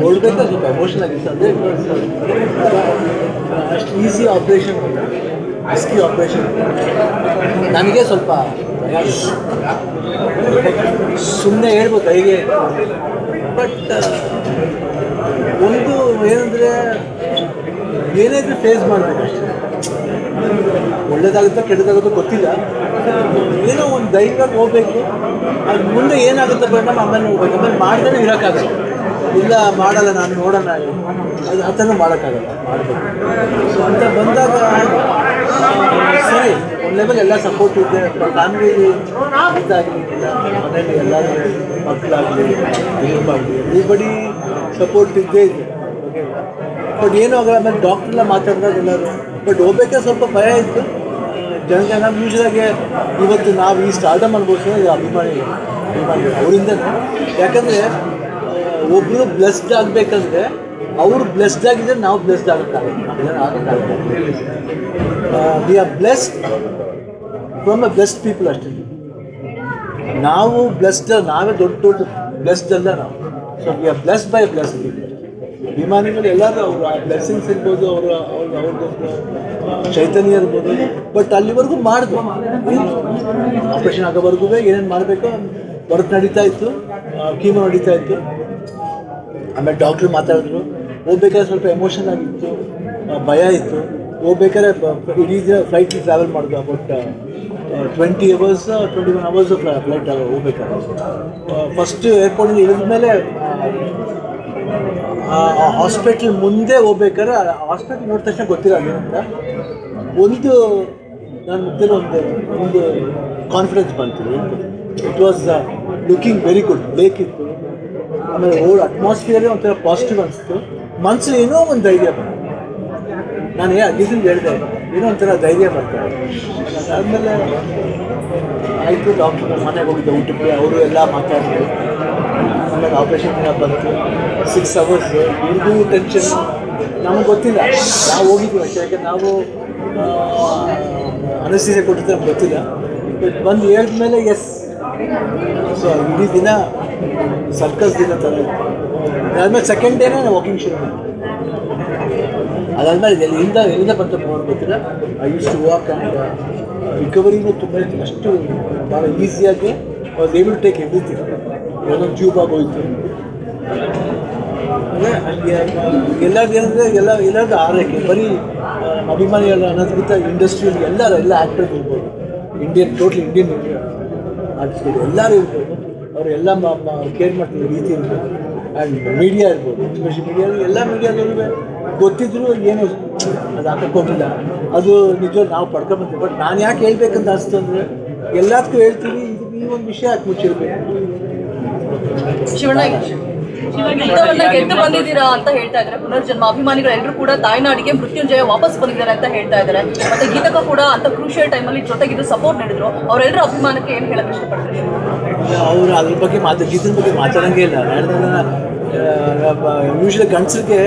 ನೋಡ್ಬೇಕಾದ್ರೆ ಸ್ವಲ್ಪ ಎಮೋಷನ್ ಆಗಿತ್ತು ಅಂದರೆ ಅಷ್ಟು ಈಸಿ ಆಪ್ರೇಷನ್ ರಿಸ್ಕಿ ಆಪ್ರೇಷನ್ ನನಗೆ ಸ್ವಲ್ಪ ಸುಮ್ಮನೆ ಹೇಳ್ಬೋದು ಹೇಗೆ ಬಟ್ ಒಂದು ಏನಂದರೆ ಏನೇ ಫೇಸ್ ಮಾಡಬೇಕು ಮಾಡಬೇಕಷ್ಟೇ. ಒಳ್ಳೇದಾಗುತ್ತೋ ಕೆಟ್ಟದಾಗುತ್ತೋ ಗೊತ್ತಿಲ್ಲ. ಏನೋ ಒಂದು ಧೈರ್ಯವಾಗಿ ಹೋಗ್ಬೇಕು ಅದು ಮುಂದೆ ಏನಾಗುತ್ತೆ ಪರಿಣಾಮ ಆಮೇಲೆ ಹೋಗ್ಬೇಕು ಆಮೇಲೆ ಮಾಡ್ದೇ ಇರೋಕ್ಕಾಗಲ್ಲ. ಇಲ್ಲ, ಮಾಡಲ್ಲ, ನಾನು ನೋಡೋಣ ಅದು ಆ ಥರ ಮಾಡೋಕ್ಕಾಗಲ್ಲ. ಮಾಡಬೇಕು. ಅಂತ ಬಂದಾಗ, ಸರಿ, ಒಂದು ಲೆವೆಲ್ ಎಲ್ಲ ಸಪೋರ್ಟ್ ಇದೆ ಫ್ಯಾಮಿಲಿ ಇದಾಗಲಿ ಮನೇಲಿ ಎಲ್ಲರೂ ಮಕ್ಕಳಾಗಲಿ ಆಗಲಿ ಎವ್ರಿಬಡಿ ಸಪೋರ್ಟ್ ಇದ್ದೇ ಇದೆ. ಬಟ್ ಏನೂ ಆಗಲ್ಲ. ಆಮೇಲೆ ಡಾಕ್ಟ್ರೆಲ್ಲ ಮಾತಾಡಿದಾಗ ಎಲ್ಲರೂ ಬಟ್ ಹೋಗ್ಬೇಕೆ ಸ್ವಲ್ಪ ಭಯ ಇತ್ತು. ಜನಕ್ಕೆ ನಮ್ಮ ಯೂಶ್ವಲಾಗಿ ಇವತ್ತು ನಾವು ಈ ಸ್ಟಾರ್ಟಮ್ ಮಾಡ್ಬೋದು ಇದು ಅಭಿಮಾನಿ ಅಭಿಮಾನಿ ಅವರಿಂದ ಯಾಕಂದರೆ ಒಬ್ಬರು ಬ್ಲೆಸ್ಡ್ ಆಗಬೇಕಂದ್ರೆ ಅವರು ಬ್ಲೆಸ್ಡ್ ಆಗಿದ್ರೆ ನಾವು ಬ್ಲೆಸ್ಡ್ ಆಗುತ್ತೆ ನಮ್ಗೆ ಆಗೋಕ್ಕಾಗಲ್ಲ we are blessed from a blessed people ಅಷ್ಟೇ. ನಾವು ಬ್ಲೆಸ್ಡ್ ನಾವೇ ದೊಡ್ಡ ದೊಡ್ಡ ಬ್ಲೆಸ್ಡ್ ಅಲ್ಲ ನಾವು. So we are blessed by blessed people ಅಭಿಮಾನಿಗಳು ಎಲ್ಲರೂ ಅವರು ಬ್ಲೆಸ್ಸಿಂಗ್ಸ್ ಇರ್ಬೋದು, ಅವರ ಅವ್ರ ಅವ್ರದ್ದು ಚೈತನ್ಯ ಇರ್ಬೋದು. ಬಟ್ ಅಲ್ಲಿವರೆಗೂ ಮಾಡಿದ್ರು ಆಪ್ರೇಷನ್ ಆಗೋವರೆಗೂ ಏನೇನು ಮಾಡಬೇಕು ವರ್ಕ್ ನಡೀತಾ ಇತ್ತು. ಕೀಮೋ ನಡೀತಾ ಇತ್ತು. ಆಮೇಲೆ ಡಾಕ್ಟ್ರು ಮಾತಾಡಿದ್ರು. ಹೋಗ್ಬೇಕಾದ್ರೆ ಸ್ವಲ್ಪ ಎಮೋಷನ್ ಆಗಿತ್ತು. ಭಯ ಇತ್ತು. ಹೋಗ್ಬೇಕಾದ್ರೆ ಇಡೀ ದಿನ ಫ್ಲೈಟ್ಲಿ ಟ್ರಾವೆಲ್ ಮಾಡಿದ್ರು but twenty hours twenty one hours flight ಹೋಗ್ಬೇಕಾದ್ರೆ. ಫಸ್ಟ್ ಏರ್ಪೋರ್ಟಿಂದ ಇಳಿದ ಮೇಲೆ ಹಾಸ್ಪಿಟ್ಲ್ ಮುಂದೆ ಹೋಗ್ಬೇಕಾದ್ರೆ ಹಾಸ್ಪಿಟ್ಲ್ ನೋಡಿದ ತಕ್ಷಣ ಗೊತ್ತಿಲ್ಲ ಅದೇನಂತ ಒಂದು ನನ್ನ ಮುಂದೆ ಒಂದು ಒಂದು ಕಾನ್ಫಿಡೆನ್ಸ್ ಬಂತು it was looking very good ಬೇಕಿತ್ತು ಆಮೇಲೆ ಓಲ್ಡ್ ಅಟ್ಮಾಸ್ಫಿಯರೇ ಒಂಥರ ಪಾಸಿಟಿವ್ ಅನಿಸ್ತು. ಮನಸ್ಸು ಏನೋ ಒಂದು ಧೈರ್ಯ ಬಂತು. ನಾನು ಏ ಅದಿಸಿಂದ ಹೇಳಿದೆ. ಏನೋ ಒಂಥರ ಧೈರ್ಯ ಬರ್ತಾರೆ ಅದಾದಮೇಲೆ, ಆಯಿತು ಡಾಕ್ಟರ್ ಮನೆಗೆ ಹೋಗಿದ್ದೆ, ಊಟಕ್ಕೆ. ಅವರು ಎಲ್ಲ ಮಾತಾಡಿದ್ರು. ಆಮೇಲೆ ಆಪ್ರೇಷನ್ ದಿನ ಬಂತು ಸಿಕ್ಸ್ ಅವರ್ಸ್ ಇವ್ರಿಗೂ ಟೆನ್ಷನ್ ನಮಗೆ ಗೊತ್ತಿಲ್ಲ. ನಾವು ಹೋಗಿದ್ವಿ ಅಷ್ಟೇ ಯಾಕೆ ನಾವು ಅನಸ್ತೀಸೆ ಕೊಟ್ಟಿದ್ದು ನಮ್ಗೆ ಗೊತ್ತಿಲ್ಲ. ಬಟ್ ಬಂದು ಹೇಳಿದ್ಮೇಲೆ ಎಸ್ ಸೊ ಇಡೀ ದಿನ ಸರ್ಕಸ್ ದಿನ ಇತ್ತು ಅದಾದ್ಮೇಲೆ ಸೆಕೆಂಡ್ ಡೇನೇ ನಾವು ವಾಕಿಂಗ್ ಶುರು ಮಾಡಿದ್ವಿ. ಅದಾದ್ಮೇಲೆ ಎಲ್ಲಿಂದ ಎಲ್ಲಿಂದ ಬಂತ ಗೊತ್ತಿಲ್ಲ. I use to walk and ರಿಕವರಿನೂ ತುಂಬ ಅಷ್ಟು ಭಾಳ ಈಸಿಯಾಗಿ ವಾಸ್ ಏಬಲ್ ಟೇಕ್ ಎವ್ರಿಥಿಂಗ್ ಒಂದೊಂದು ಟ್ಯೂಬ್ ಹೋಯ್ತು. ಎಲ್ಲರಿಗೂ ಏನಂದರೆ ಎಲ್ಲ ಎಲ್ಲರದ್ದು ಆರೈಕೆ, ಬರೀ ಅಭಿಮಾನಿಗಳು ಅನ್ನೋದಕ್ಕಿಂತ ಇಂಡಸ್ಟ್ರಿಯಲ್ಲಿ ಎಲ್ಲರೂ ಎಲ್ಲ ಆ್ಯಕ್ಟರ್ ಇರ್ಬೋದು. ಇಂಡಿಯನ್ ಟೋಟಲ್ ಇಂಡಿಯನ್ ಆರ್ಟಿಸ್ಟ್ಗಳು ಎಲ್ಲರೂ ಇರ್ಬೋದು. ಅವರು ಎಲ್ಲ ಕೇರ್ ಮಾಡ್ತಿರೋ ರೀತಿ ಇರ್ಬೋದು. ಆ್ಯಂಡ್ ಮೀಡಿಯಾ ಇರ್ಬೋದು. ಎಸ್ಪೆಷಲಿ ಮೀಡಿಯಾ ಎಲ್ಲ ಮೀಡಿಯಾದವ್ರಿಗೆ ಗೊತ್ತಿದ್ರು ಏನು ಅದು ಹಾಕೋಕ್ಕೋಗಿಲ್ಲ. ಅದು ನಿಜ ನಾವು ಪಡ್ಕೊಂಬಂತೀವಿ. ಬಟ್ ನಾನು ಯಾಕೆ ಹೇಳ್ಬೇಕಂತ ಅನಿಸ್ತು ಅಂದರೆ ಎಲ್ಲದಕ್ಕೂ ಹೇಳ್ತೀವಿ ಇದು ಈ ಒಂದು ವಿಷಯ ಯಾಕೆ ಮುಚ್ಚಿರ್ಬೇಕು ಶಿವಣ್ಣ ಯುದ್ಧವನ್ನ ಗೆದ್ದು ಬಂದಿದ್ದೀರಾ ಅಂತ ಹೇಳ್ತಾ ಇದ್ದಾರೆ. ಪುನರ್ಜನ್ಮ ಅಭಿಮಾನಿಗಳು ಎಲ್ಲರೂ ಕೂಡ ತಾಯ್ನಾಡಿಗೆ ಮೃತ್ಯುಂಜಯ ವಾಪಸ್ ಬಂದಿದ್ದಾರೆ ಅಂತ ಹೇಳ್ತಾ ಇದ್ದಾರೆ. ಮತ್ತೆ ಗೀತಕ ಕೂಡ ಅಂತ ಕ್ರೂಷಿಯಲ್ ಟೈಮಲ್ಲಿ ಜೊತೆಗಿದ್ದು ಸಪೋರ್ಟ್ ನೀಡಿದ್ರು. ಅವರೆಲ್ಲರ ಅಭಿಮಾನಕ್ಕೆ ಏನ್ ಹೇಳಕ್ ಇಷ್ಟಪಡ್ತಾರೆ? ಅವರು ಅದ್ರ ಬಗ್ಗೆ ಮಾತು ಗೀತದ ಬಗ್ಗೆ ಮಾತಾಡೋಂಗೇ ಇಲ್ಲ. ಯೂಶ್ವಲಿ ಗಂಡಸರಿಗೆ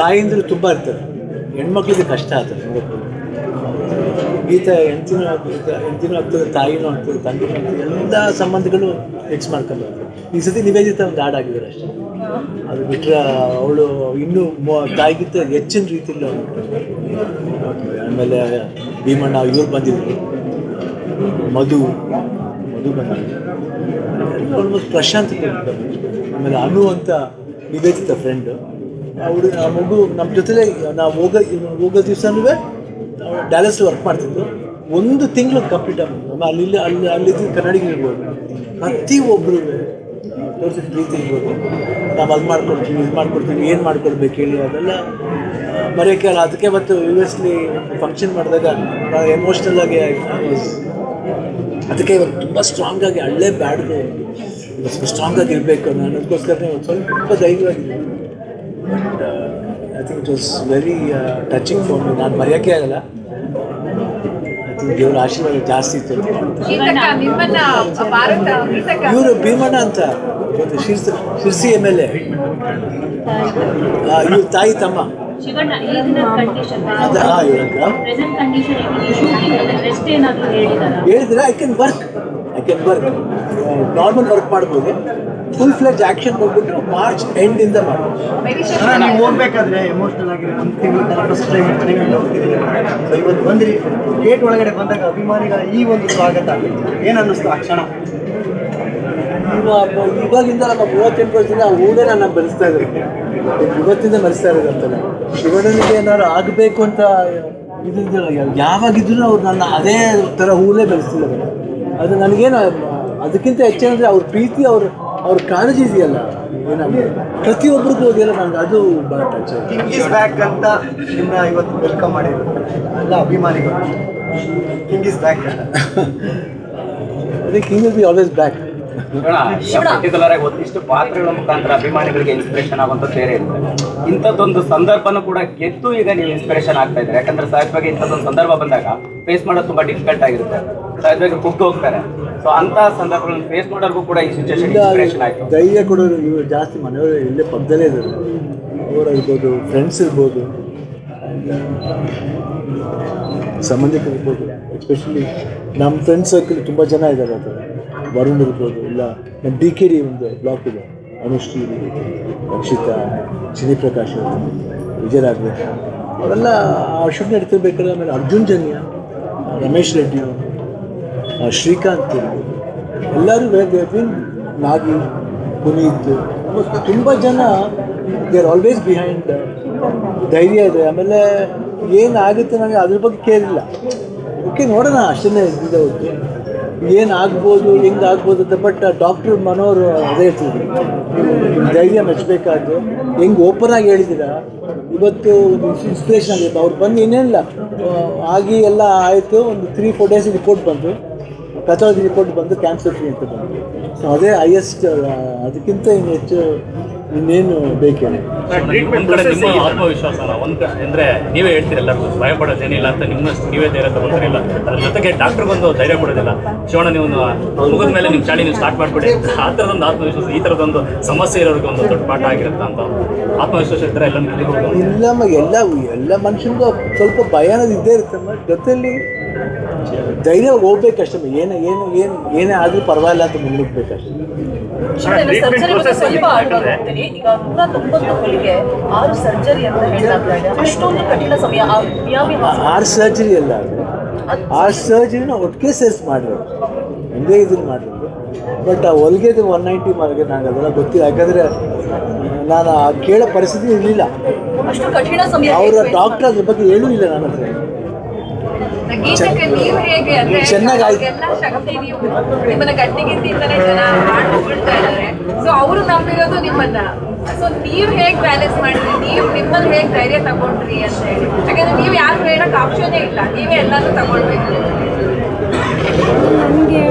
ತಾಯಿಂದರು ತುಂಬ ಇರ್ತಾರೆ ಹೆಣ್ಮಕ್ಳಿಗೆ ಕಷ್ಟ ಆಗ್ತದೆ ಗೀತ ಗೀತ ಎಂತಿನ ಎಂತಿನ ಆಗ್ತದೆ ತಾಯಿನೂ ಆಗ್ತದೆ ತಂದೆ ಆಗ್ತದೆ ಎಲ್ಲ ಸಂಬಂಧಗಳು ಫಿಕ್ಸ್ ಮಾಡ್ಕೊಂಡು ಈ ಸತಿ ನಿವೇದಿತ ಒಂದು ಹಾಡಾಗಿದ್ದಾರೆ ಅಷ್ಟೇ. ಅದು ಬಿಟ್ಟರೆ ಅವಳು ಇನ್ನೂ ತಾಯಿಗಿಂತ ಹೆಚ್ಚಿನ ರೀತಿಯಲ್ಲಿ ಆಮೇಲೆ ಭೀಮಣ್ಣ ಇವ್ರು ಬಂದಿದ್ರು. ಮಧು ಮಧು ಬಂದಿದ್ರು. ಆಲ್ಮೋಸ್ಟ್ ಪ್ರಶಾಂತ್. ಆಮೇಲೆ ಅನು ಅಂತ ನಿವೇದಿತ ಫ್ರೆಂಡ್ ಅವಳು ಆ ಮಗು ನಮ್ಮ ಜೊತೆಲೇ ನಾವು ಹೋಗೋ ಹೋಗೋ ದಿವಸನೂ ಡ್ಯಾಲಸ್ ವರ್ಕ್ ಮಾಡ್ತಿದ್ದು ಒಂದು ತಿಂಗಳು ಕಂಪ್ಲೀಟ್ ಆಗ್ಬೋದು ಅಲ್ಲಿ ಅಲ್ಲಿ ಅಲ್ಲಿ ಅಲ್ಲಿದ್ದು ಕನ್ನಡಿಗ ಇರ್ಬೋದು. ಪ್ರತಿ ಒಬ್ಬರು ತೋರಿಸಿದ ಪ್ರೀತಿ ಇರ್ಬೋದು ನಾವು ಅದು ಮಾಡ್ಕೊಡ್ತೀವಿ ಇದು ಮಾಡ್ಕೊಡ್ತೀವಿ ಏನು ಮಾಡ್ಕೊಡ್ಬೇಕು ಹೇಳಿ ಅದೆಲ್ಲ ಮರೆಯೋಕ್ಕೆ ಆಗಲ್ಲ. ಅದಕ್ಕೆ ಮತ್ತು ಯು ಎಸ್ಲಿ ಫಂಕ್ಷನ್ ಮಾಡಿದಾಗ ಎಮೋಷ್ನಲ್ ಆಗಿ ಅದಕ್ಕೆ ಇವತ್ತು ತುಂಬ ಸ್ಟ್ರಾಂಗ್ ಆಗಿ ಹಳ್ಳೆ ಬ್ಯಾಡ್ದು ಸ್ಟ್ರಾಂಗ್ ಆಗಿ ಇರಬೇಕು ಅನ್ನೋದಕ್ಕೋಸ್ಕರ ಒಂದು ಸ್ವಲ್ಪ ಧೈರ್ಯವಾಗಿದ್ದೀನಿ but I think it was very touching for me ನಾನು ಮರೆಯೋಕ್ಕೆ ಆಗಲ್ಲ. ದೇವರ ಆಶೀರ್ವಾದ ಜಾಸ್ತಿ ಇತ್ತು ಇವರು ಭೀಮಣ್ಣ ಅಂತ. ಗೊತ್ತು. Sirsi Sirsi M L A. ಇವ್ರ ತಾಯಿ ತಮ್ಮ. ಶಿವಣ್ಣ ಈಗಿನ ಕಂಡೀಷನ್ ಅದ ಪ್ರೆಸೆಂಟ್ ಕಂಡೀಷನ್ ಶೂಟಿಂಗ್ ರೆಸ್ಟ್ ಏನಾದರೂ ಹೇಳಿದಾರ? ಹೇಳಿದ್ರೆ I can work I can work normal work ಮಾಡ್ಬೋದು. ಫುಲ್ ಫ್ಲೆಜ್ ಆಕ್ಷನ್ ಹೋಗ್ಬಿಟ್ಟು ಮಾರ್ಚ್ ಎಂಡ್ ನೀವು ಓದ್ಬೇಕಾದ್ರೆ ಎಮೋಷನಲ್ ಗೇಟ್ ಒಳಗಡೆ ಬಂದಾಗ ಅಭಿಮಾನಿಗಳ ಈ ಒಂದು ಸ್ವಾಗತ. ಏನು ಅನ್ನಿಸ್ತು ಆ ಕ್ಷಣ? ಇವಾಗಿಂದ ನಮ್ಮ ಮೂವತ್ತೆಂಟು ವರ್ಷದಿಂದ ಆ ಊರೇ ನನ್ನ ಬೆಳೆಸ್ತಾ ಇದ್ದಾರೆ ಇವತ್ತಿಂದ ಬೆಳೆಸ್ತಾ ಇರೋದು ಅಂತಲ್ಲ ಶಿವಣ್ಣನಿಗೆ ಏನಾದ್ರು ಆಗಬೇಕು ಅಂತ ಇದಿದ್ದಿಲ್ಲ ಯಾವಾಗಿದ್ರು ಅವ್ರು ನನ್ನ ಅದೇ ಥರ ಹೂಲೇ ಬೆಳೆಸ್ತಿದ್ದಾರೆ. ಅದು ನನಗೇನು ಅದಕ್ಕಿಂತ ಹೆಚ್ಚೇನಂದರೆ ಅವ್ರ ಪ್ರೀತಿ ಅವ್ರ ಅವ್ರ ಕಾಳಜಿ ಇದೆಯಲ್ಲ. ಏನಾಗುತ್ತೆ ಪ್ರತಿಯೊಬ್ಬರಿಗೂ ಹೋಗಿಲ್ಲ ನನಗೆ ಅದು ಭಾಳ ಟಚ್ ಇಸ್ ಬ್ಯಾಕ್ ಅಂತ ನಿಮ್ಮನ್ನ ಇವತ್ತು ವೆಲ್ಕಮ್ ಮಾಡಿದ್ರು. ಎಲ್ಲ ಅಭಿಮಾನಿಗಳು. ಕಿಂಗ್ ಇಸ್ ಬ್ಯಾಕ್ ಅದೇ king is be always back. Particular ಆಗಿ ಒಂದಿಷ್ಟು ಪಾತ್ರಗಳ ಮುಖಾಂತರ ಅಭಿಮಾನಿಗಳಿಗೆ ಇನ್ಸ್ಪಿರೇಷನ್ ಆಗುವಂಥದ್ದು ಬೇರೆ ಇರುತ್ತೆ ಇಂಥದ್ದೊಂದು ಸಂದರ್ಭನೂ ಕೂಡ ಗೆದ್ದು ಈಗ ನೀವು ಇನ್ಸ್ಪಿರೇಷನ್ ಆಗ್ತಾ ಇದ್ರೆ ಯಾಕಂದ್ರೆ ಸಹಜವಾಗಿ ಇಂಥದ್ದೊಂದು ಸಂದರ್ಭ ಬಂದಾಗ ಫೇಸ್ ಮಾಡೋದು ತುಂಬಾ ಡಿಫಿಕಲ್ಟ್ ಆಗಿರುತ್ತೆ. ಸಹಜವಾಗಿ ಕುಗ್ದು ಹೋಗ್ತಾರೆ. ಸೊ ಅಂತ ಸಂದರ್ಭಗಳನ್ನ ಫೇಸ್ ಮಾಡೋರ್ಗೂ ಕೂಡ ಈ ಸಿಚುವೇಶನ್ ಇನ್ಸ್ಪಿರೇಷನ್ ಆಯ್ತು. ಧೈರ್ಯ ಕೊಡೋರು ಇವರು ಜಾಸ್ತಿ ಮನೆಯವರು ಇಲ್ಲೇ ಪಕ್ಕದಲ್ಲೇ ಇದ್ದಾರೆ. ಅವರಾಗಿರ್ಬೋದು ಇರ್ಬೋದು ಫ್ರೆಂಡ್ಸ್ ಇರ್ಬೋದು ಸಂಬಂಧಿಕರು ಇರ್ಬೋದು ಎಸ್ಪೆಷಲಿ ನಮ್ಮ ಫ್ರೆಂಡ್ ಸರ್ಕಲ್ ತುಂಬ ಜನ ಇದ್ದಾರೆ ಅದು ವರುಣ್ ಇರ್ಬೋದು, ಇಲ್ಲ ನಮ್ಮ ಡಿ ಕೆ ಡಿ ಒಂದು ಬ್ಲಾಕ್ ಇದೆ ಅನುಶ್ರೀ ರಕ್ಷಿತಾ ಚಿನಿ ಪ್ರಕಾಶ್ ಅವರು ವಿಜಯರಾಘವ ಅವರೆಲ್ಲ ಆ ಶೂಟ್ ನಡೀತಿರ್ಬೇಕಾದ್ರೆ ಆಮೇಲೆ ಅರ್ಜುನ್ ಜನ್ಯ, ರಮೇಶ್ ರೆಡ್ಡಿ ಅವರು ಶ್ರೀಕಾಂತ್ ಎಲ್ಲರೂ ಬೇರೆ ನಾಗಿ, ಪುನೀತ್ ತುಂಬ ಜನ ದೇ ಆರ್ ಆಲ್ವೇಸ್ ಬಿಹೈಂಡ್ ಧೈರ್ಯ ಇದೆ. ಆಮೇಲೆ ಏನಾಗುತ್ತೆ ನನಗೆ ಅದ್ರ ಬಗ್ಗೆ ಕೇಳಿಲ್ಲ. ಓಕೆ ನೋಡೋಣ, ಅಷ್ಟನ್ನೇ ಇದ್ದಿದ್ದೆ ಹೊರತು ಏನು ಆಗ್ಬೋದು ಹೆಂಗೆ ಆಗ್ಬೋದು ಅಂತ ಬಟ್ ಡಾಕ್ಟ್ರ್ ಮನೋರ್ ಅದೇ ಹೇಳ್ತಿದ್ರು ಧೈರ್ಯ ಮೆಚ್ಚಬೇಕಾದ್ರು ಹೆಂಗೆ ಓಪನ್ ಆಗಿ ಹೇಳಿದ್ದೀರಾ? ಇವತ್ತು ಒಂದು ಇನ್ಸ್ಪಿರೇಷನ್ ಆಗಿತ್ತು ಅವ್ರು ಬಂದು ಇನ್ನೇನಿಲ್ಲ. ಆಗಿ ಎಲ್ಲ ಆಯಿತು. ಒಂದು ತ್ರೀ ಫೋರ್ ಡೇಸ್ ರಿಪೋರ್ಟ್ ಬಂತು. ಪೆಥಾಲಜಿ ರಿಪೋರ್ಟ್ ಬಂದು ಕ್ಯಾನ್ಸರ್ ಫ್ರೀ ಅಂತ ಬಂತು. ಸೊ ಅದೇ ಹೈಯೆಸ್ಟ್ ಅದಕ್ಕಿಂತ ಇನ್ನು ಹೆಚ್ಚು ಇನ್ನೇನು ಬೇಕೇನೆ ಟ್ರೀಟ್ಮೆಂಟ್ ಕಡೆ ನಿಮ್ಮ ಆತ್ಮವಿಶ್ವಾಸ ಒಂದ್ ಅಂದರೆ ನೀವೇ ಹೇಳ್ತೀರ ಎಲ್ಲರಿಗೂ ಭಯ ಪಡೋದೇನಿಲ್ಲ ಅಂತ ನಿಮ್ಮಷ್ಟು ನೀವೇ ಧೈರ್ಯ ತಗೊಂಡಿರಲಿಲ್ಲ ಅದ್ರ ಜೊತೆಗೆ ಡಾಕ್ಟರ್ ಬಂದು ಧೈರ್ಯ ಕೊಡೋದಿಲ್ಲ. ಶಿವಣ್ಣ ನೀವು ಮುಗಿದ ಮೇಲೆ ನಿಮ್ಮ ಚಾಳಿ ನೀವು ಸ್ಟಾರ್ಟ್ ಮಾಡಿಬಿಡಿ. ಆ ಥರದೊಂದು ಆತ್ಮವಿಶ್ವಾಸ ಈ ಥರದೊಂದು ಸಮಸ್ಯೆ ಇರೋರಿಗೆ ಒಂದು ದೊಡ್ಡ ಪಾಠ ಆಗಿರುತ್ತೆ ಅಂತ ಆತ್ಮವಿಶ್ವಾಸ ಇದ್ದರೆ ಎಲ್ಲ ಇಲ್ಲಮ್ಮ ಎಲ್ಲ ಎಲ್ಲ ಮನುಷ್ಯನಿಗೂ ಸ್ವಲ್ಪ ಭಯ ಅನ್ನೋದು ಇದ್ದೇ ಇರುತ್ತಮ್ಮ ಜೊತೆಯಲ್ಲಿ ಧೈರ್ಯವಾಗಿ ಹೋಗ್ಬೇಕಷ್ಟೇ ಏನು ಏನು ಏನು ಏನೇ ಆದರೂ ಪರವಾಗಿಲ್ಲ ಅಂತ ಬಗ್ಗೆ ಸ್ವಲ್ಪ ಆಳ್ವಾಗಿ ಹೋಗ್ತೀನಿ ಈಗ ನೂರ ತೊಂಬತ್ತು ಹೊಲಿಗೆ ಆರು ಸರ್ಜರಿ ಅಂತ ಹೇಳಲಾಗ್ತಾ ಇದೆ. ಅಷ್ಟೊಂದು ಕಠಿಣ ಸಮಯ ಆ ಮಿಯಾಮಿ hospital- ಆರ್ ಸರ್ಜರಿ ಅಲ್ಲ ಆರು ಸರ್ಜರಿನ ಒಟ್ಟಿಗೆ ಸೇರಿಸಿ ಮಾಡಿರೋದು. ಒಂದೇ ಇದನ್ನು ಮಾಡಿರೋದು. ಬಟ್ ಆ ಹೊಲಿಗೆದು ಒನ್ ನೈಂಟಿ ಮಾರ್ಗೆ ನಂಗೆ ಅದೆಲ್ಲ ಗೊತ್ತಿಲ್ಲ. ಯಾಕಂದರೆ ನಾನು ಆ ಕೇಳೋ ಪರಿಸ್ಥಿತಿ ಇರಲಿಲ್ಲ. ಅಷ್ಟು ಕಠಿಣ ಸಮಯ ಅವರ ಡಾಕ್ಟರ್ ಅದ್ರ ಬಗ್ಗೆ ಹೇಳೂ ಇಲ್ಲ ನನ್ನ ಹತ್ರ. ಗೀತಕ್ಕೆ ನೀವು ಹೇಗೆ ಅಂದ್ರೆ ಎಲ್ಲ ಶಕ್ತಿ ನೀವು ನಿಮ್ಮನ್ನ ಗಟ್ಟಿಗಿಂತಿಂದಲೇ ಜನ ಮಾಡಿ ಹೊಗಳ್ತಾ ಇದ್ದಾರೆ. ಸೊ ಅವರು ನಂಬಿರೋದು ನಿಮ್ಮನ್ನ. ಸೊ ನೀವು ಹೇಗೆ ಬ್ಯಾಲೆನ್ಸ್ ಮಾಡಿದ್ರಿ? ನೀವು ನಿಮ್ಮಲ್ಲಿ ಹೇಗೆ ಧೈರ್ಯ ತಗೊಂಡ್ರಿ ಅಂತ ಹೇಳಿ. ಯಾಕಂದ್ರೆ ನೀವು ಯಾರು ಹೇಳಕ್ ಆಪ್ಷನೇ ಇಲ್ಲ. ನೀವೇ ಎಲ್ಲಾನು ತಗೊಳ್ಬೇಕು. ನನಗೆ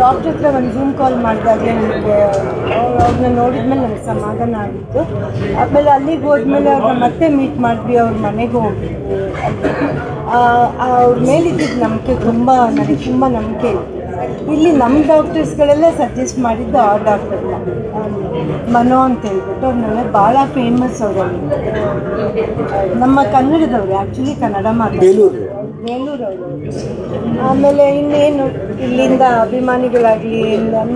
ಡಾಕ್ಟರ್ ಹತ್ರ ಒಂದು ಜೂಮ್ ಕಾಲ್ ಮಾಡಿದಾಗ ನನಗೆ ಅವ್ರನ್ನ ನೋಡಿದ್ಮೇಲೆ ನನಗೆ ಸಮಾಧಾನ ಆಗಿತ್ತು. ಆಮೇಲೆ ಅಲ್ಲಿಗೆ ಹೋದ್ಮೇಲೆ ಅವ್ರನ್ನ ಮತ್ತೆ ಮೀಟ್ ಮಾಡಿದ್ವಿ ಅವ್ರ ಮನೆಗೆ ಹೋಗಿದ್ವಿ ಅವ್ರ ಮೇಲಿದ್ದಿದ್ದ ನಂಬಿಕೆ ತುಂಬ ನನಗೆ ತುಂಬ ನಂಬಿಕೆ ಇತ್ತು. ಇಲ್ಲಿ ನಮ್ಮ ಡಾಕ್ಟರ್ಸ್ಗಳೆಲ್ಲ ಸಜೆಸ್ಟ್ ಮಾಡಿದ್ದು ಆ ಡಾಕ್ಟರ್ ಮನೋ ಅಂತ ಹೇಳ್ಬಿಟ್ಟು ಅವ್ರು ನನಗೆ ಭಾಳ ಫೇಮಸ್ ಅವರು ನಮ್ಮ ಕನ್ನಡದವ್ರು ಆ್ಯಕ್ಚುಲಿ ಕನ್ನಡ ಬೇಲೂರು. ಬೇಲೂರವರು. ಆಮೇಲೆ ಇನ್ನೇನು ಇಲ್ಲಿಂದ ಅಭಿಮಾನಿಗಳಾಗಲಿ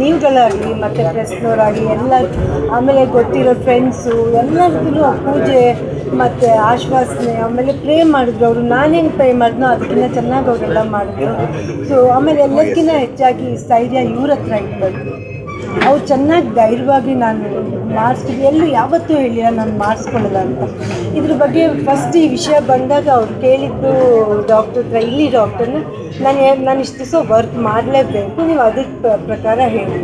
ನೀವುಗಳಾಗಲಿ ಮತ್ತು ಪ್ರೆಸ್ನವರಾಗಲಿ ಎಲ್ಲ ಆಮೇಲೆ ಗೊತ್ತಿರೋ ಫ್ರೆಂಡ್ಸು ಎಲ್ಲರಿಗೂ ಪೂಜೆ ಮತ್ತು ಆಶ್ವಾಸನೆ, ಆಮೇಲೆ ಪ್ರೇ ಮಾಡಿದ್ರು ಅವರು. ನಾನು ಹೆಂಗೆ ಪ್ರೇ ಮಾಡಿದ್ನೋ ಅದಕ್ಕಿಂತ ಚೆನ್ನಾಗಿ ಅವರೆಲ್ಲ ಮಾಡಿದ್ರು. ಸೊ ಆಮೇಲೆ ಎಲ್ಲಕ್ಕಿಂತ ಹೆಚ್ಚಾಗಿ ಸ್ಥೈರ್ಯ ಇವ್ರ ಹತ್ರ ಇಟ್ಬಾರ್ದು ಅವ್ರು ಚೆನ್ನಾಗಿ ಧೈರ್ಯವಾಗಿ ನಾನು ಮಾಡಿಸ್ತೀವಿ ಎಲ್ಲೂ ಯಾವತ್ತೂ ಹೇಳಿಲ್ಲ ನಾನು ಮಾಡಿಸ್ಕೊಳ್ಳಲ್ಲ ಅಂತ. ಇದ್ರ ಬಗ್ಗೆ ಫಸ್ಟ್ ಈ ವಿಷಯ ಬಂದಾಗ ಅವ್ರು ಕೇಳಿದ್ದು ಡಾಕ್ಟರ್ ಹತ್ರ, ಇಲ್ಲಿ ಡಾಕ್ಟರ್ನ ನಾನು ನಾನು ಇಷ್ಟು ದಿವಸ ವರ್ಕ್ ಮಾಡಲೇಬೇಕು, ನೀವು ಅದಕ್ಕೆ ಪ್ರಕಾರ ಹೇಳಿ.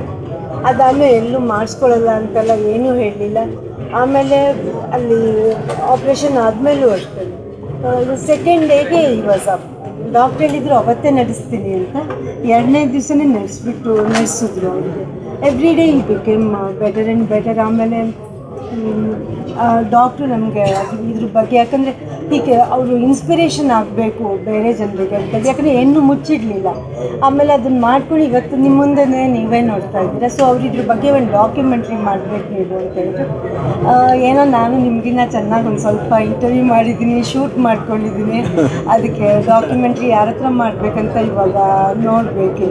ಅದಾದಮೇಲೆ ಎಲ್ಲೂ ಮಾಡಿಸ್ಕೊಳ್ಳಲ್ಲ ಅಂತೆಲ್ಲ ಏನೂ ಹೇಳಲಿಲ್ಲ ಆಮೇಲೆ ಅಲ್ಲಿ ಆಪ್ರೇಷನ್ ಆದಮೇಲೂ ಅಷ್ಟೇ. ಸೆಕೆಂಡ್ ಡೇಗೆ ಇವಾಸ ಡಾಕ್ಟರ್ ಹೇಳಿದ್ರು, ಅವತ್ತೇ ನಡೆಸ್ತೀನಿ ಅಂತ. ಎರಡನೇ ದಿವಸನೇ ನಡೆಸ್ಬಿಟ್ಟು ನಡೆಸಿದ್ರು ಅವ್ರಿಗೆ ಎವ್ರಿ ಡೇ ಈ ಬಿಕೇಮ್ ಬೆಟರ್ ಆ್ಯಂಡ್ ಬೆಟರ್ ಆಮೇಲೆ ಡಾಕ್ಟ್ರು ನಮಗೆ ಇದ್ರ ಬಗ್ಗೆ ಯಾಕಂದರೆ ಹೀಗೆ ಅವರು ಇನ್ಸ್ಪಿರೇಷನ್ ಆಗಬೇಕು ಬೇರೆ ಜನರಿಗೆ ಅಂತ. ಯಾಕಂದರೆ ಹೆಣ್ಣು ಮುಚ್ಚಿಡಲಿಲ್ಲ. ಆಮೇಲೆ ಅದನ್ನು ಮಾಡ್ಕೊಂಡು ಇವತ್ತು ನಿಮ್ಮ ಮುಂದೆನೇ ನೀವೇ ನೋಡ್ತಾ ಇದ್ದೀರಾ. ಸೊ ಅವ್ರು ಇದ್ರ ಬಗ್ಗೆ ಒಂದು ಡಾಕ್ಯುಮೆಂಟ್ರಿ ಮಾಡಬೇಕು ನೀವು ಅಂತ ಹೇಳಿದ್ರು. ಏನೋ ನಾನು ನಿಮಗಿನ್ನ ಚೆನ್ನಾಗಿ ಒಂದು ಸ್ವಲ್ಪ ಇಂಟರ್ವ್ಯೂ ಮಾಡಿದ್ದೀನಿ ಶೂಟ್ ಮಾಡ್ಕೊಂಡಿದ್ದೀನಿ. ಅದಕ್ಕೆ ಡಾಕ್ಯುಮೆಂಟ್ರಿ ಯಾರ ಹತ್ರ ಮಾಡ್ಬೇಕಂತ ಇವಾಗ ನೋಡ್ಬೇಕು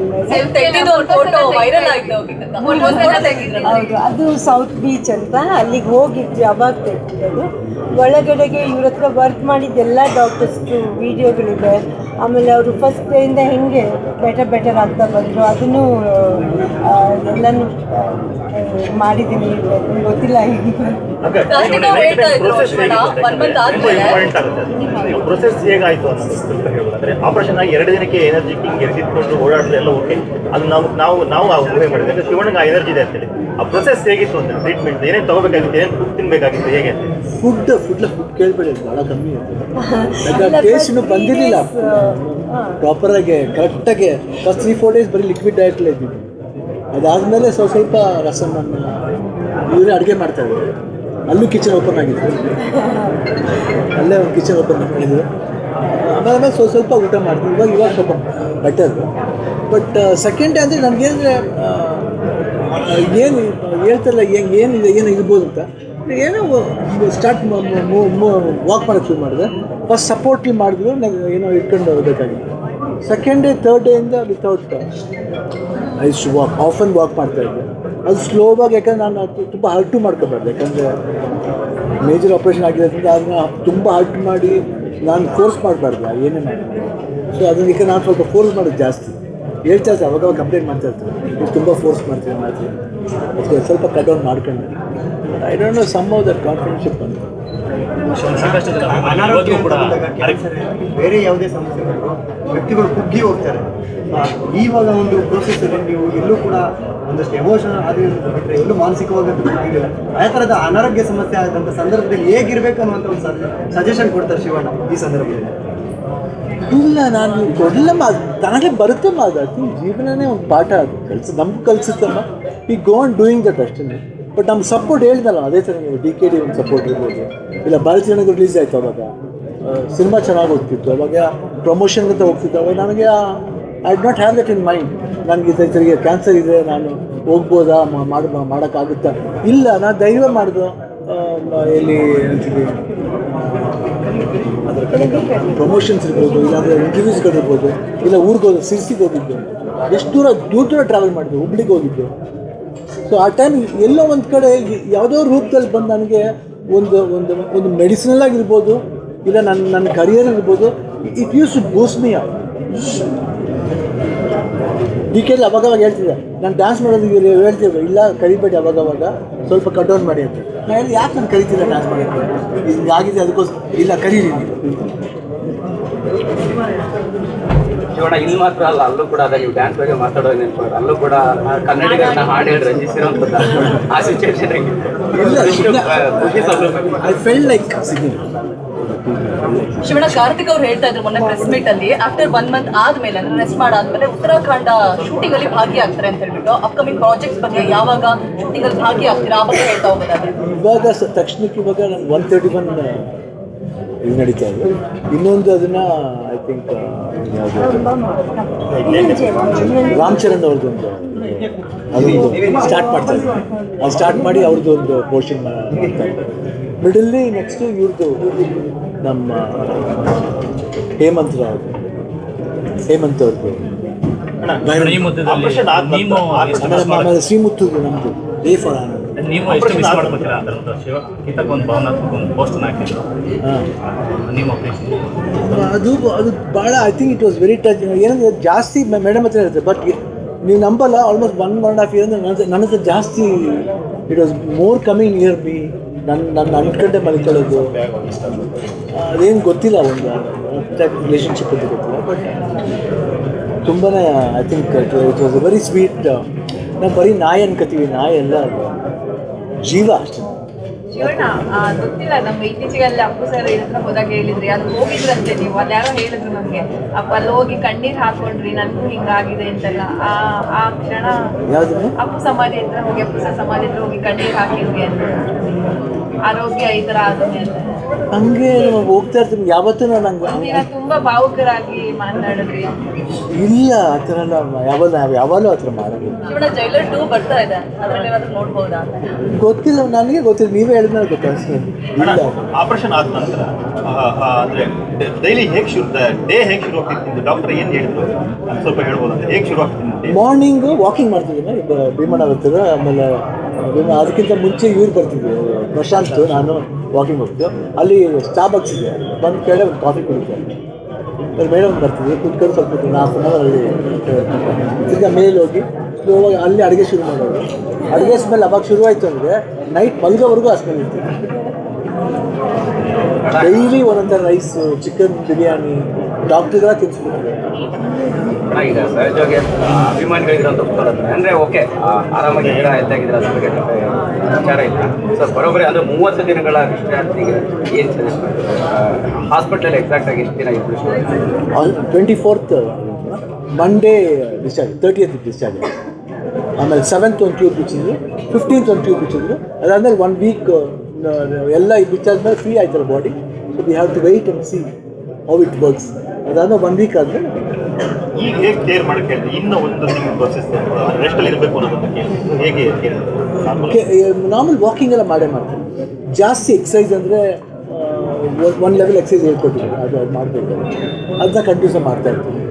ಹೌದು ಅದು ಸೌತ್ ಬೀಚ್ ಅಂತ ಅಲ್ಲಿಗೆ ಹೋಗಿದ್ವಿ ಅವಾಗ ತೆಗೆದಿರೋದು ಒಳಗಡೆಗೆ ಇವ್ರ ಹತ್ರ ವರ್ಕ್ ಮಾಡಿದ ಎಲ್ಲ ಡಾಕ್ಟರ್ಸ್ದು ವಿಡಿಯೋಗಳಿದೆ ಆಮೇಲೆ ಅವರು ಫಸ್ಟ್ ಡೇಯಿಂದ ಹೆಂಗೆ ಬೆಟರ್ ಬೆಟರ್ ಆಗ್ತಾ ಬಂದರು ಅದನ್ನು ಎಲ್ಲನೂ ಮಾಡಿದ್ದೀನಿ. ನಿಮ್ಗೆ ಗೊತ್ತಿಲ್ಲ ಪ್ರೊಸೆಸ್ ಹೇಗಾಯ್ತು ಹೇಳ್ಬೋದು ಅಂದ್ರೆ ಆಪರೇಷನ್ ಆಗಿ ಎರಡು ದಿನಕ್ಕೆ ಎನರ್ಜಿ ಹಿಂಗೆ ಎರೆದಿಟ್ಕೊಂಡು ಓಡಾಡೋದು ಎಲ್ಲ ಓಕೆ ಅದು ನಾವು ನಾವು ನಾವು ಆ ಊಹೆ ಮಾಡಿದ್ವಿ ಅಂದ್ರೆ ಶಿವಣ್ಣಗೆ ಆ ಎನರ್ಜಿ ಇದೆ ಅಂತೇಳಿ ಆ ಪ್ರೊಸೆಸ್ ಹೇಗಿತ್ತು ಅಂತ ಟ್ರೀಟ್ಮೆಂಟ್ ಏನೇನು ತಗೋಬೇಕಾಗಿತ್ತು ಏನು ಫುಡ್ ತಿನ್ಬೇಕಾಗಿತ್ತು ಹೇಗೆ ಅಂತ? ಫುಡ್ ಫುಡ್ ಫುಡ್ ಕೇಳ್ಬೇಡಿ ಭಾಳ ಕಮ್ಮಿ ಟೇಸ್ಟ್ನು ಬಂದಿರಲಿಲ್ಲ. ಪ್ರಾಪರಾಗಿ ಕರೆಕ್ಟಾಗಿ ಫಸ್ಟ್ ತ್ರೀ ಫೋರ್ ಡೇಸ್ ಬರೀ ಲಿಕ್ವಿಡ್ ಡಯಟ್ಲೇ ಇದ್ದಿದ್ದು. ಅದಾದಮೇಲೆ ಸ್ವಲ್ಪ ಸ್ವಲ್ಪ ರಸಮನ್ನು ಇವರೇ ಅಡುಗೆ ಮಾಡ್ತಾಯಿದ್ರು ಅಲ್ಲೂ ಕಿಚನ್ ಓಪನ್ ಆಗಿತ್ತು. ಅಲ್ಲೇ ಒಂದು ಕಿಚನ್ ಓಪನ್ ಮಾಡಿದ್ರು. ಆಮೇಲೆ ಸ್ವಲ್ಪ ಸ್ವಲ್ಪ ಊಟ ಮಾಡ್ತೀವಿ ಇವಾಗ ಇವಾಗ ಸ್ವಲ್ಪ ಬೆಟರ್ ಬಟ್ ಸೆಕೆಂಡ್ ಡೇ ಅಂದರೆ ನನಗೇನಂದರೆ ಏನು ಹೇಳ್ತಾರಲ್ಲ ಏನು ಏನಿದೆ ಏನು ಇರ್ಬೋದು ಅಂತ. ಏನೋ ಸ್ಟಾರ್ಟ್ ವಾಕ್ ಮಾಡೋಕ್ಕೆ ಶುರು ಮಾಡಿದೆ. ಫಸ್ಟ್ ಸಪೋರ್ಟ್ಲಿ ಮಾಡಿದ್ರು ನಾನು ಏನೋ ಇಟ್ಕೊಂಡು ಹೋಗಬೇಕಾಗಿತ್ತು second day third ಡೇಯಿಂದ without I shoe walk often walk ಮಾಡ್ತಾಯಿದ್ದೆ ಅದು ಸ್ಲೋವಾಗಿ ಯಾಕಂದ್ರೆ ನಾನು ತುಂಬ ಹರ್ಟು ಮಾಡ್ಕೋಬಾರ್ದು. ಯಾಕಂದರೆ ಮೇಜರ್ ಆಪ್ರೇಷನ್ ಆಗಿರೋದ್ರಿಂದ ಅದನ್ನ ತುಂಬ ಹರ್ಟ್ ಮಾಡಿ ನಾನು ಫೋರ್ಸ್ ಮಾಡಬಾರ್ದು ಏನೇ ಮಾಡಿ ಸೊ ಅದನ್ನ ನಾನು ಸ್ವಲ್ಪ ಫೋರ್ಸ್ ಮಾಡೋದು ಜಾಸ್ತಿ. ಹೇಳ್ತಾ ಇರ್ತಾರೆ ಅವಾಗ ಕಂಪ್ಲೇಂಟ್ ಮಾಡ್ತಾ ಇರ್ತಾರೆ. ತುಂಬ ಫೋರ್ಸ್ ಮಾಡ್ತೀವಿ ಮಾಡ್ತೀವಿ ಅದಕ್ಕೆ ಸ್ವಲ್ಪ ಕಟ್ ಡೌನ್ ಮಾಡ್ಕೊಂಡೆ. I don't know some of that confidenceship ಅಂತ ಬೇರೆ ಯಾವುದೇ ಸಮಸ್ಯೆ ಬಂದರೂ ವ್ಯಕ್ತಿಗಳು ಕುಗ್ಗಿ ಹೋಗ್ತಾರೆ. ಇವಾಗ ಈವಾಗ ಒಂದು ಪ್ರೋಸೆಸ್ ಅಲ್ಲಿ ನೀವು ಎಲ್ಲೂ ಕೂಡ ಒಂದಷ್ಟು ಎಮೋಷನ್ ಆದ್ರೆ ಬಿಟ್ಟರೆ ಎಲ್ಲೂ ಮಾನಸಿಕವಾಗಿ ಬಿಟ್ಟಿರಲಿಲ್ಲ ಆ ಥರದ ಅನಾರೋಗ್ಯ ಸಮಸ್ಯೆ ಆದಂಥ ಸಂದರ್ಭದಲ್ಲಿ ಹೇಗಿರ್ಬೇಕು ಅನ್ನುವಂಥ ಒಂದು ಸಜೆಷನ್ ಕೊಡ್ತಾರೆ ಶಿವಣ್ಣ ಈ ಸಂದರ್ಭದಲ್ಲಿ. ಇಲ್ಲ, ನಾನು ಎಲ್ಲ ಮಾ ತಾನೇ ಬರುತ್ತೆ ಮಾತಾಡ್ತೀನಿ ಜೀವನನೇ ಒಂದು ಪಾಠ ಅದು. ಕಲ್ಸ, ನಮ್ಗೆ ಕಲಿಸುತ್ತಮ್ಮ ಈ ಗೋ ಆನ್ ಡೂಯಿಂಗ್ ದಟ್ ಅಷ್ಟೇ. ಬಟ್ ನಮ್ಮ ಸಪೋರ್ಟ್ ಹೇಳ್ದಲ್ಲ, ಅದೇ ಥರ ನೀವು ಡಿ ಕೆ ಡಿ ಒಂದು ಸಪೋರ್ಟ್ ಇರ್ಬೋದು. ಇಲ್ಲ ಭಾರತೀಯ ಜನಗಳು ರಿಲೀಸ್ ಆಯಿತು ಅವಾಗ. ಸಿನಿಮಾ ಚೆನ್ನಾಗಿ ಹೋಗ್ತಿತ್ತು. ಅವಾಗ ಪ್ರಮೋಷನ್ ಅಂತ ಹೋಗ್ತಿತ್ತು. ಅವಾಗ ನನಗೆ I not have that in mind ನನಗೆ ಇದರಿಗೆ ಕ್ಯಾನ್ಸರ್ ಇದೆ, ನಾನು ಹೋಗ್ಬೋದಾ ಮಾಡ್ ಮಾಡೋಕ್ಕಾಗುತ್ತಾ? ಇಲ್ಲ ನಾನು ಧೈರ್ಯ ಮಾಡಿದ್ರು ಎಲ್ಲಿ ಪ್ರಮೋಷನ್ಸ್ ಇರ್ಬೋದು, ಇಲ್ಲಾಂದರೆ ಇಂಟರ್ವ್ಯೂಸ್ಗಳಿರ್ಬೋದು ಇಲ್ಲ ಊರಿಗೆ ಹೋದ ಸಿರ್ಸಿಗೆ ಹೋಗಿದ್ದು. ಎಷ್ಟು ದೂರ ದೂರ ದೂರ ಟ್ರಾವೆಲ್ ಮಾಡಿದ್ದು, ಹುಬ್ಳಿಗೆ ಹೋಗಿದ್ದು. ಸೊ ಆ ಟೈಮ್ ಎಲ್ಲೋ ಒಂದು ಕಡೆ ಯಾವುದೋ ರೂಪದಲ್ಲಿ ಬಂದು ನನಗೆ ಒಂದು ಒಂದು ಒಂದು ಮೆಡಿಸಿನಲ್ ಆಗಿರ್ಬೋದು, ಇಲ್ಲ ನನ್ನ ನನ್ನ ಕರಿಯರ್ ಇರ್ಬೋದು it use to boost D K ಅವಾಗವಾಗ ಹೇಳ್ತಿದ್ದೆ. ನಾನು ಡ್ಯಾನ್ಸ್ ಮಾಡೋದು ಇವ್ರು ಹೇಳ್ತಿದ್ರು. ಇಲ್ಲ ಕರಿಬೇಡಿ ಅವಾಗವಾಗ. ಸ್ವಲ್ಪ ಕಟ್ ಡೌನ್ ಮಾಡಿ ಅಂತ. ನಾನು ಹೇಳಿ ಯಾಕೆ ನಾನು ಕರಿತಿಲ್ಲ ಡ್ಯಾನ್ಸ್ ಮಾಡೋಕ್ಕೆ? ಹಿಂಗೆ ಆಗಿದೆ ಅದಕ್ಕೋಸ್ಕರ? ಇಲ್ಲ ಕರೀರಿ. ಶಿವಣ್ಣ ಇಲ್ಲಿ ಮಾತ್ರ ಅಲ್ಲ ಅಲ್ಲೂ ಕೂಡ ಅದೇ ನೀವು ಡ್ಯಾನ್ಸ್ ಬಗ್ಗೆ ಮಾತಾಡೋ ನೆನಪು ಅಲ್ಲೂ ಕೂಡ ಕನ್ನಡಿಗರನ್ನ ಹಾಡು ಹೇಳಿ ರಂಜಿಸಿರೋಂಥದ್ದು ಆ situation I fell like singing Shivanna, Karthik ಅವ್ರು ಹೇಳ್ತಾ ಇದ್ರು ಮೊನ್ನೆ ಪ್ರೆಸ್ ಮೀಟ್ ಅಲ್ಲಿ ಆಫ್ಟರ್ ಒನ್ ಮಂತ್ ಆದ್ಮೇಲೆ, ಅಂದ್ರೆ ರೆಸ್ಟ್ ಮಾಡಾದ್ಮೇಲೆ ಉತ್ತರಾಖಂಡ ಶೂಟಿಂಗ್ ಅಲ್ಲಿ ಭಾಗಿಯಾಗ್ತಾರೆ ಅಂತ ಹೇಳ್ಬಿಟ್ಟು ಅಪ್ಕಮಿಂಗ್ ಪ್ರಾಜೆಕ್ಟ್ಸ್ ಬಗ್ಗೆ ಯಾವಾಗ ಶೂಟಿಂಗ್ ಅಲ್ಲಿ ಭಾಗಿಯಾಗ್ತೀರಾ? ಆ ಬಗ್ಗೆ ಹೇಳ್ತಾ ಹೋಗೋದಾದ್ರೆ. ಇವಾಗ ತಕ್ಷಣಕ್ಕೆ ಇವಾಗ ನಾನು ಒನ್ ತರ್ಟಿ ಒನ್ ಇದು ನಡೀತಾ ಇದೆ. ಇನ್ನೊಂದು ಅದನ್ನ ಐ ಥಿಂಕ್ ರಾಮ್ ಅವ್ರದ್ದು ಒಂದು ಅದೊಂದು ಸ್ಟಾರ್ಟ್ ಮಾಡ್ತಾ ಇದ್ದಾರೆ. ಅದು ಸ್ಟಾರ್ಟ್ ಮಾಡಿ ಅವ್ರದ್ದು ಒಂದು ಪೋರ್ಷನ್ ಮಾಡ್ತಾ ಮಿಡಲ್ಲಿ ನೆಕ್ಸ್ಟು ಇವ್ರದ್ದು ನಮ್ಮ ಹೇಮಂತ್ ರಾವ್ ಹೇಮಂತ್ ಅವ್ರದ್ದು ಆಮೇಲೆ ಶ್ರೀಮುತ್ತುದು ನಮ್ಮದು ಎ ಫಾರ್ ಆನಂದ್. ನೀವು ಎಷ್ಟು ಮಿಸ್ ಮಾಡ್ಕೊತೀರಾ? ಆ ಥರದ್ದು ಶಿವ ಗೀತಕ್ಕೆ ಒಂದು ಭಾವನಾತ್ಮಕ ಒಂದು ಪೋಸ್ಟ್ ಹಾಕಿದ್ರು. ಹಾಂ. ನಿಮ್ಮ ಅಪ್ರಿಷಿಯೇಟ್ ಅದು ಅದು ಭಾಳ I think it was very touch ಏನಂದ್ರೆ ಜಾಸ್ತಿ ಮೇಡಮ್ ಹತ್ರ ಇರುತ್ತೆ ಬಟ್ ನೀವು ನಂಬಲ್ಲ almost one one half year ಅಂದರೆ ನನ್ನ ಹತ್ರ ಜಾಸ್ತಿ it was more coming near be ನನ್ನ ನನ್ನ ಅನ್ಕಂಡೆ ಮಲ್ಕೊಳ್ಳೋದು. ಅದೇನು ಗೊತ್ತಿಲ್ಲ ಒಂದು ರಿಲೇಷನ್ಶಿಪ್ ಅಂತ ಗೊತ್ತಿಲ್ಲ ಬಟ್ ತುಂಬಾ I think it was a very sweet ನಾವು ಬರೀ ನಾಯಿ ಅನ್ಕೋತೀವಿ, ನಾಯಿ ಎಲ್ಲ ಜೀವ ಅಷ್ಟೇ. ಶಿವಣ್ಣ ಗೊತ್ತಿಲ್ಲ ನಮ್ಮ ಇತ್ತೀಚೆಗೆ ಅಲ್ಲಿ ಅಪ್ಪು ಸರ್ ಹತ್ರ ಹೋದಾಗ ಹೇಳಿದ್ರಿ ಅದು ಹೋಗಿದ್ರಂತೆ ನೀವು ಅದ್ಯಾರೋ ಹೇಳಿದ್ರು ನಮಗೆ ಅಪ್ಪ ಅಲ್ಲಿ ಹೋಗಿ ಕಣ್ಣೀರ್ ಹಾಕೊಂಡ್ರಿ ನನಗೂ ಹಿಂಗಾಗಿದೆ ಅಂತೆಲ್ಲ. ಆ ಆ ಕ್ಷಣ ಅಪ್ಪು ಸಮಾಧಿ ಹತ್ರ ಹೋಗಿ ಅಪ್ಪು ಸರ್ ಸಮಾಧಿ ಹತ್ರ ಹೋಗಿ ಕಣ್ಣೀರ್ ಹಾಕಿದ್ವಿ ಅಂತ. ಆರೋಗ್ಯ ಈ ತರ ಆದ್ಮೇಲೆ. ಹಂಗೆ ಹೋಗ್ತಾ ಇರ್ತೀನಿ. ಯಾವತ್ತೂ ನಾನು ಹಂಗೆ ತುಂಬ ತುಂಬಾ ಭಾವುಕರಾಗಿ ಮಾತನಾಡಿದ್ರಿ ಇಲ್ಲ ಆ ಥರ ಎಲ್ಲ ಯಾವಾಗ ಯಾವಾಗಲೂ ಆ ಥರ ಮಾಡೋದು ಜೈಲರ್ ಟೂ ಬರ್ತಾ ಇದೆ. ಅದರಲ್ಲಿ ನೋಡ್ಬೋದಾ ಗೊತ್ತಿಲ್ಲ ನನಗೆ ಗೊತ್ತಿಲ್ಲ. ನೀವೇ ಹೇಳಿದ್ಮೇಲೆ ಗೊತ್ತಾಗ್ತದೆ ಇಲ್ಲ. ಆಪರೇಷನ್ ಆದ ನಂತರ ಅಂದರೆ ಡೈಲಿ ಹೇಗೆ ಶುರು ಡೇ ಹೇಗೆ ಶುರು ಆಗ್ತಿತ್ತು ಡಾಕ್ಟರ್ ಏನು ಹೇಳಿದ್ರು? ಸ್ವಲ್ಪ ಹೇಳ್ಬೋದು? ಹೇಗೆ ಶುರು ಆಗ್ತಿತ್ತು ಮಾರ್ನಿಂಗು ವಾಕಿಂಗ್ ಮಾಡ್ತಿದ್ದೀನಿ ಭೀಮಣ್ಣ ಬರ್ತಾರೆ ಆಮೇಲೆ ಅದಕ್ಕಿಂತ ಮುಂಚೆ ಇವ್ರು ಬರ್ತಿದ್ವಿ. ಪ್ರಶಾಂತ್ ನಾನು ವಾಕಿಂಗ್ ಹೋಗ್ತಿದ್ದೆ. ಅಲ್ಲಿ ಸ್ಟಾಪ್ ಇದೆ. ಬಂದು ಕೇಳಿ ಒಂದು ಕಾಫಿ ಕುಡಿತಾರೆ ಅಲ್ಲಿ ಒಂದು ಬರ್ತಿದ್ವಿ. ಕುತ್ಕೊಂಡು ಸ್ವಲ್ಪ ನಾಲ್ಕು ಅವರ್ ಅಲ್ಲಿ ತಿರ್ಗಾ ಮೇಲೆ ಹೋಗಿ ಅಲ್ಲಿ ಅಡುಗೆ ಶುರು ಮಾಡೋದು. ಅಡುಗೆ ಸ್ಮೆಲ್ ಅವಾಗ ಶುರುವಾಯಿತು ಅಂದರೆ ನೈಟ್ ಮಲ್ಗೋವರೆಗೂ ಆ ಸ್ಮೆಲ್ ಇರ್ತಿದೆ. ಡೈಲಿ ಒಂದೊಂಥರ ರೈಸು ಚಿಕನ್ ಬಿರಿಯಾನಿ ಡಾಕ್ಟ್ರುಗಳ ಸಹಜವಾಗಿ ಒಪ್ಕೊಳ್ಳೋದು ಅಂದ್ರೆ ಓಕೆ ಎದ್ದಾಗಿದ್ದೀರಾ ಅದ್ರ ಬಗ್ಗೆ ವಿಚಾರ ಇಲ್ಲ. ಸರ್ ಬರೋಬ್ಬರಿ ಅಂದ್ರೆ ಮೂವತ್ತು ದಿನಗಳ ಏನು ಸಜೆಸ್ಟ್ ಹಾಸ್ಪಿಟಲ್ ಎಕ್ಸಾಕ್ಟ್ ಆಗಿ ಎಷ್ಟು ದಿನ ಇತ್ತು twenty fourth Monday discharge thirtieth discharge ಆಮೇಲೆ ಸೆವೆಂತ್ ಒಂದು ಟ್ಯೂಬ್ ಬಿಚ್ಚಿದ್ರು ಫಿಫ್ಟೀನ್ತ್ ಒಂದು ಟ್ಯೂಬ್ ಬಿಚ್ಚಿದ್ರು. ಅದಾದ್ಮೇಲೆ ಒನ್ ವೀಕ್ ಎಲ್ಲ ಡಿಸ್ಚಾರ್ಜ್ ಮೇಲೆ ಫ್ರೀ ಆಯ್ತಲ್ಲ body so we have to wait and see how it works ಅದಾದ್ಮೇಲೆ ಒನ್ ವೀಕ್ ಆದರೆ ಈಗ ಹೇಗೆ ಕೇರ್ ಮಾಡಕ್ಕೆ ಇನ್ನೂ ಒಂದು ತಿಂಗಳು ಪ್ರೊಸೆಸ್ ರೆಸ್ಟಲ್ಲಿ ಇರಬೇಕು ಅನ್ನೋದನ್ನ ಕೇಳಿ. ಹೇಗೆ ನಾರ್ಮಲ್ ವಾಕಿಂಗ್ ಎಲ್ಲ ಮಾಡೇ ಮಾಡ್ತೀನಿ. ಜಾಸ್ತಿ ಎಕ್ಸಸೈಸ್ ಅಂದರೆ ಒನ್ ಲೆವೆಲ್ ಎಕ್ಸಸೈಸ್ ಹೇಳ್ಕೊಟ್ಟಿದ್ದೀನಿ. ಅದು ಅದು ಮಾಡಬೇಕು. ಅದನ್ನ ಕಂಟಿನ್ಯೂಸ್ ಮಾಡ್ತಾ ಇರ್ತೀನಿ.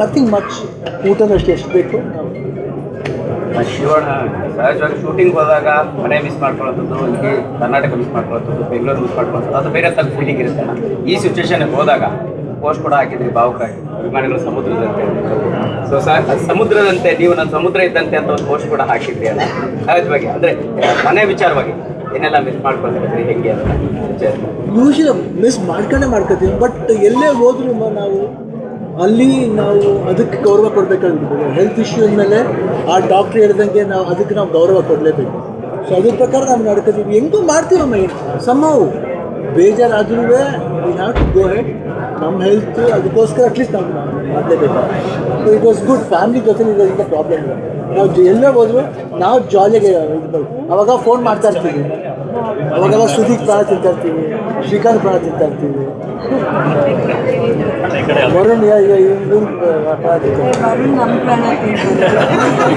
ನಥಿಂಗ್ ಮಚ್ ಊಟನೂ ಅಷ್ಟೇ ಎಷ್ಟು ಬೇಕು? ಶಿವಣ್ಣ ಸಹಜವಾಗಿ ಶೂಟಿಂಗ್ ಹೋದಾಗ ಮನೆ ಮಿಸ್ ಮಾಡ್ಕೊಳ್ಳೋದು ಇಲ್ಲಿ ಕರ್ನಾಟಕ ಮಿಸ್ ಮಾಡ್ಕೊಳ್ಳೋದು ಬೆಂಗಳೂರು ಮಿಸ್ ಮಾಡ್ಕೊಳ್ಳೋದು ಅದು ಬೇರೆ ತಕ್ಕ ಫೀಲಿಂಗ್ ಇರುತ್ತೆ. ಈ ಸಿಚುವೇಶನ್ ಹೋದಾಗ ಪೋಸ್ಟ್ ಕೂಡ ಹಾಕಿದ್ರಿ ಭಾವುಕಾಗಿ ಅಭಿಮಾನಿಗಳು ಸಮುದ್ರದಂತೆ ಸೊ ಸಮುದ್ರದಂತೆ, ನೀವು ನನ್ನ ಸಮುದ್ರ ಇದ್ದಂತೆ ಅಂತ ಒಂದು ಪೋಸ್ಟ್ ಕೂಡ ಹಾಕಿದ್ರಿ ಅಲ್ಲ? ಸಹಜವಾಗಿ, ಅಂದ್ರೆ, ಮನೆ ವಿಚಾರವಾಗಿ ಏನೆಲ್ಲ ಮಿಸ್ ಮಾಡ್ಕೊಳ್ತಿರ್ತೀರಿ ಹೆಂಗೆ ಅಂತ ಮಿಸ್ ಮಾಡ್ಕೊಂಡೇ ಮಾಡ್ಕೊತೀವಿ ಬಟ್ ಎಲ್ಲೇ ಹೋದ್ರು ನಾವು ಅಲ್ಲಿ ನಾವು ಅದಕ್ಕೆ ಗೌರವ ಕೊಡಬೇಕಾಗಿರ್ಬೋದು ಹೆಲ್ತ್ ಇಶ್ಯೂ ಮೇಲೆ ಆ ಡಾಕ್ಟ್ರ್ ಹೇಳ್ದಂಗೆ ನಾವು ಅದಕ್ಕೆ ನಾವು ಗೌರವ ಕೊಡಲೇಬೇಕು. ಸೊ ಅದ್ರ ಪ್ರಕಾರ ನಾವು ನಡ್ಕೋತೀವಿ. ಹೆಂಗೂ ಮಾಡ್ತೀವಮ್ಮ ಸಮವು. ಬೇಜಾರಾದ್ರೂ we have to go head ನಮ್ಮ ಹೆಲ್ತ್ ಅದಕ್ಕೋಸ್ಕರ ಅಟ್ಲೀಸ್ಟ್ ನಾವು ಮಾಡಲೇಬೇಕು. So it was good family ಜೊತೆ ಇದರಿಂದ ಪ್ರಾಬ್ಲಮ್ ಇಲ್ಲ. ನಾವು ಎಲ್ಲೇ ಹೋದ್ರು ನಾವು ಜಾಲಿಯಾಗಿ ಇರ್ಬೇಕು ಅವಾಗ ಫೋನ್ ಮಾಡ್ತಾ ಇರ್ತೀವಿ. ಅವಾಗೆಲ್ಲ ಸುದೀಪ್ ಪ್ರಾಣ ತಿಂತಾ ಇರ್ತೀವಿ ಶ್ರೀಕಾಂತ್ ಪ್ರಾಣ ತಿಂತಾ ಇರ್ತೀವಿ ಈ